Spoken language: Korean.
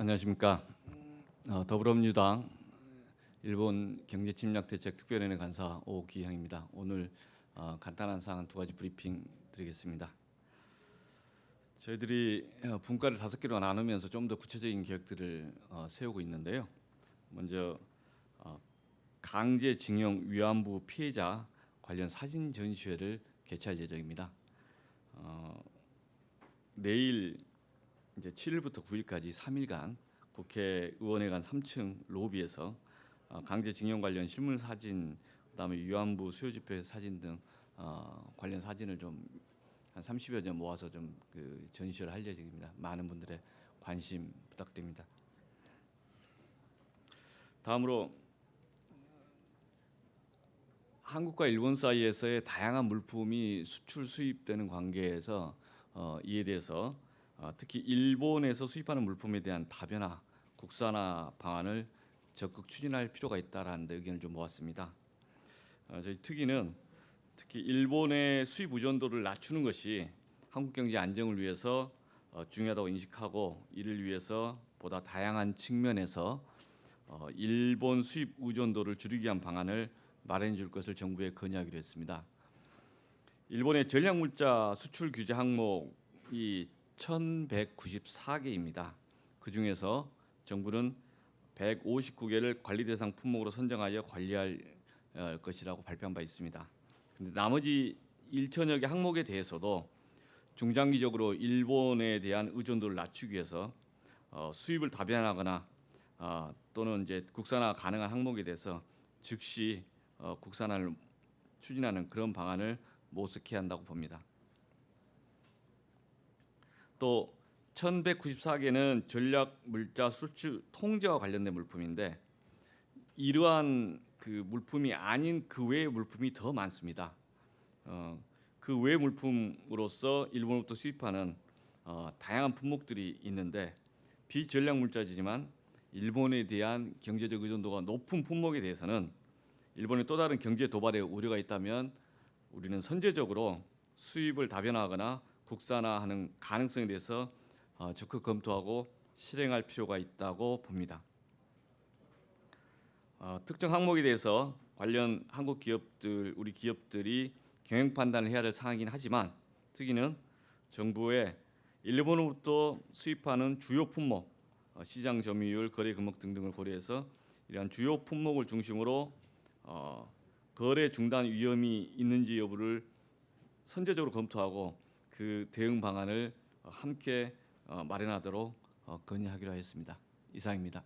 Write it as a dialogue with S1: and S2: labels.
S1: 안녕하십니까. 어, 더불어민주당 일본 경제침략대책 특별위원회 간사 오기형입니다. 오늘 어, 간단한 사항 두 가지 브리핑 드리겠습니다. 저희들이 어, 분과를 다섯 개로 나누면서 좀 더 구체적인 계획들을 어, 세우고 있는데요. 먼저 어, 강제징용 위안부 피해자 관련 사진 전시회를 개최할 예정입니다. 어, 내일 이제 7일부터 9일까지 3일간 국회의원회관 3층 로비에서 어, 강제징용 관련 실물 사진, 그다음에 위안부 수요 집회 사진 등 어, 관련 사진을 좀 한 30여 점 모아서 좀 그 전시를 할 예정입니다. 많은 분들의 관심 부탁드립니다. 다음으로 한국과 일본 사이에서의 다양한 물품이 수출 수입되는 관계에서 어, 이에 대해서 어, 특히 일본에서 수입하는 물품에 대한 다변화, 국산화 방안을 적극 추진할 필요가 있다라는 데 의견을 좀 모았습니다. 어, 저희 특위는 특히 일본의 수입 의존도를 낮추는 것이 한국 경제 안정을 위해서 어, 중요하다고 인식하고 이를 위해서 보다 다양한 측면에서 어, 일본 수입 의존도를 줄이기 위한 방안을 마련해 줄 것을 정부에 건의하기로 했습니다. 일본의 전략물자 수출 규제 항목이 1,194개입니다. 그 중에서 정부는 159개를 관리 대상 품목으로 선정하여 관리할 어, 것이라고 발표한 바 있습니다. 근데 나머지 1천여 개 항목에 대해서도 중장기적으로 일본에 대한 의존도를 낮추기 위해서 어, 수입을 다변하거나 어, 또는 이제 국산화 가능한 항목에 대해서 즉시 어, 국산화를 추진하는 그런 방안을 모색해야 한다고 봅니다. 또 1194개는 전략 물자 수출 통제와 관련된 물품인데 이러한 그 물품이 아닌 그 외의 물품이 더 많습니다. 어, 그 외 물품으로서 일본으로부터 수입하는 어, 다양한 품목들이 있는데 비전략 물자지만 일본에 대한 경제적 의존도가 높은 품목에 대해서는 일본의 또 다른 경제 도발에 우려가 있다면 우리는 선제적으로 수입을 다변화하거나 국산화하는 가능성에 대해서 어, 적극 검토하고 실행할 필요가 있다고 봅니다. 어, 특정 항목에 대해서 관련 한국 기업들, 우리 기업들이 경영 판단을 해야 될 사항이긴 하지만 특히는 정부의 일본으로부터 수입하는 주요 품목, 어, 시장 점유율, 거래 금액 등등을 고려해서 이러한 주요 품목을 중심으로 어, 거래 중단 위험이 있는지 여부를 선제적으로 검토하고 그 대응 방안을 어, 함께 어, 마련하도록 어, 건의하기로 했습니다. 이상입니다.